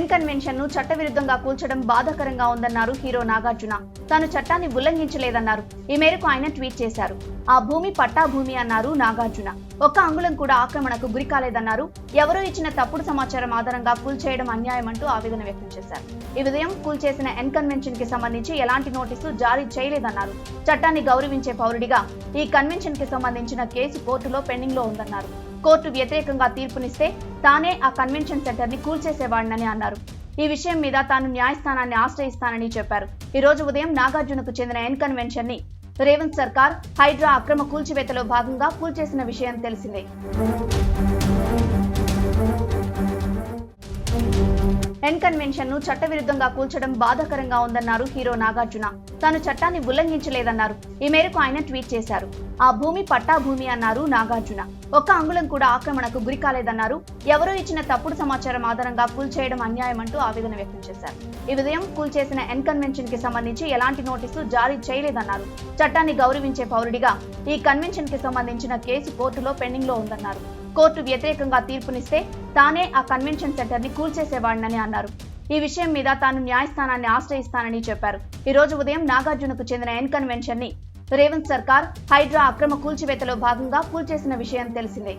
ఎన్ కన్వెన్షన్ను చట్టవిరుద్ధంగా కూల్చడం బాధాకరంగా ఉందన్నారు హీరో నాగార్జున. తాను చట్టాన్ని ఉల్లంఘించలేదన్నారు. ఈ మేరకు ఆయన ట్వీట్ చేశారు. ఆ భూమి పట్టా భూమి అన్నారు నాగార్జున. ఒక్క అంగుళం కూడా ఆక్రమణకు గురి కాలేదన్నారు. ఎవరో ఇచ్చిన తప్పుడు సమాచారం ఆధారంగా కూల్చేయడం అన్యాయం అంటూ ఆవేదన వ్యక్తం చేశారు. ఈ ఉదయం కూల్చేసిన ఎన్ కన్వెన్షన్కి సంబంధించి ఎలాంటి నోటీసు జారీ చేయలేదన్నారు. చట్టాన్ని గౌరవించే పౌరుడిగా ఈ కన్వెన్షన్కి సంబంధించిన కేసు కోర్టులో పెండింగ్లో ఉందన్నారు. కోర్టు వ్యతిరేకంగా తీర్పునిస్తే తానే ఆ కన్వెన్షన్ సెంటర్ని కూల్చేసేవాడినని అన్నారు. ఈ విషయం మీద తాను న్యాయస్థానాన్ని ఆశ్రయిస్తానని చెప్పారు. ఈ రోజు ఉదయం నాగార్జునకు చెందిన ఎన్ కన్వెన్షన్ని రేవంత్ సర్కార్ హైడ్రా అక్రమ కూల్చివేతలో భాగంగా కూల్చేసిన విషయం తెలిసిందే. కన్వెన్షన్ను చట్టవిరుద్ధంగా కూల్చడం బాధాకరంగా ఉందన్నారు హీరో నాగార్జున. తాను చట్టాన్ని ఉల్లంఘించలేదన్నారు. ఈ మేరకు ఆయన ట్వీట్ చేశారు. ఆ భూమి పట్టా భూమి అన్నారు నాగార్జున. ఒక్క అంగుళం కూడా ఆక్రమణకు గురి కాలేదన్నారు. ఎవరో ఇచ్చిన తప్పుడు సమాచారం ఆధారంగా కూల్చేయడం అన్యాయం అంటూ ఆవేదన వ్యక్తం చేశారు. ఈ ఉదయం కూల్చేసిన ఎన్ కన్వెన్షన్కి సంబంధించి ఎలాంటి నోటీసు జారీ చేయలేదన్నారు. చట్టాన్ని గౌరవించే పౌరుడిగా ఈ కన్వెన్షన్కి సంబంధించిన కేసు కోర్టులో పెండింగ్లో ఉందన్నారు. కోర్టు వ్యతిరేకంగా తీర్పునిస్తే తానే ఆ కన్వెన్షన్ సెంటర్ని కూల్చేసేవాడినని అన్నారు. ఈ విషయం మీద తాను న్యాయస్థానాన్ని ఆశ్రయిస్తానని చెప్పారు. ఈ రోజు ఉదయం నాగార్జునకు చెందిన ఎన్ కన్వెన్షన్ని రేవంత్ సర్కార్ హైడ్రా అక్రమ కూల్చివేతలో భాగంగా కూల్చేసిన విషయం తెలిసిందే.